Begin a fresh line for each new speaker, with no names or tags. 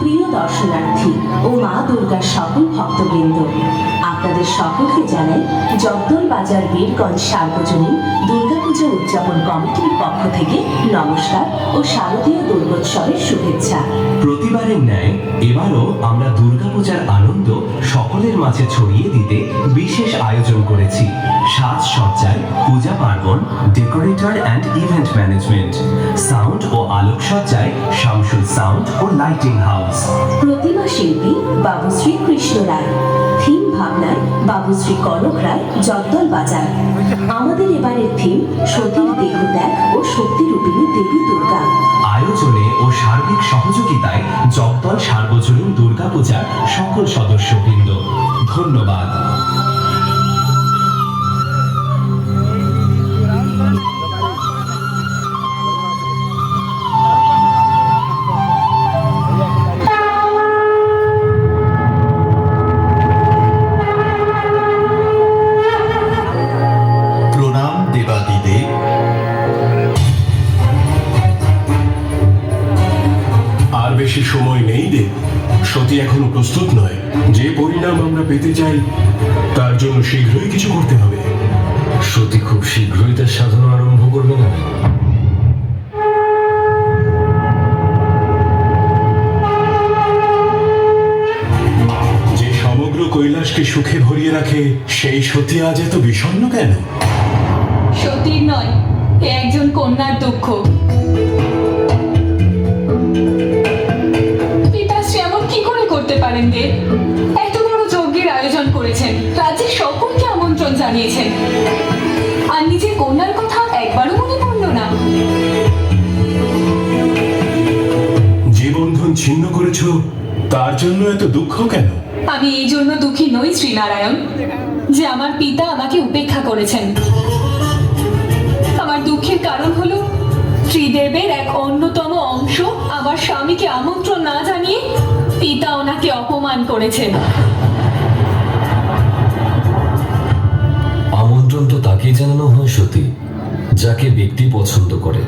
প্রিয় দর্শনার্থী ও মা দুর্গার সকল ভক্তবৃন্দ, আপনাদের সকলকে জানাই জগদল বাজার বীরগঞ্জ সার্বজনীন দুর্গাপূজা উদযাপন কমিটির পক্ষ থেকে নমস্কার ও শারদীয় দুর্গোৎসবের শুভেচ্ছা।
প্রতিবারের ন্যায় এবারও আমরা দুর্গাপূজার আনন্দ সকলের মাঝে ছড়িয়ে দিতে বিশেষ আয়োজন করেছি। সাজসজ্জায় Puja Parbon decorator and event management sound ও আলোকসজ্জায় লাইটিং হাউস
প্রতিমা শিল্পী বাবু শ্রীকৃষ্ণ রায়। থিম ভাবনায় বাবু শ্রী কনক রায় জগদল বাজার আমাদের এবারের থিম সতীর দেহত্যাগ ও শক্তিরূপিণী দেবী দুর্গা।
আয়োজনে ও সার্বিক সহযোগিতায় জগদল সার্বজনীন দুর্গাপূজার সকল সদস্যবৃন্দ। ধন্যবাদ।
বেশি সময় নেই দেব সতী এখনও প্রস্তুত নয়। যে পরিণাম আমরা পেতে চাই, তার জন্য শীঘ্রই কিছু করতে হবে।
সতী খুব শীঘ্রই তার সাধনা আরম্ভ করবে না?
যে সমগ্র কৈলাসকে সুখে ভরিয়ে রাখে, সেই সতী আজ এত বিষণ্ণ কেন?
সতীর নয় একজন কন্যার দুঃখ। পারেন দেব এত বড় যজ্ঞের আয়োজন করেছেন। রাজ্যের সকলকে আমন্ত্রণ জানিয়েছেন। আর নিজের কন্যার কথা একবারও মনে পড়ল না।
যে বন্ধন ছিন্ন করেছ তার জন্য এত দুঃখ কেন?
আমি এই জন্য দুঃখী নই শ্রীনারায়ণ যে আমার পিতা আমাকে উপেক্ষা করেছেন। আমার দুঃখের কারণ হলো ত্রিদেবের এক অন্যতম অংশ আমার স্বামীকে আমন্ত্রণ না জানিয়ে পিতা ওনাকে অপমান করেছেন।
আমন্ত্রণ তো তাকেই জানানো হয় সতী যাকে ব্যক্তি পছন্দ করে।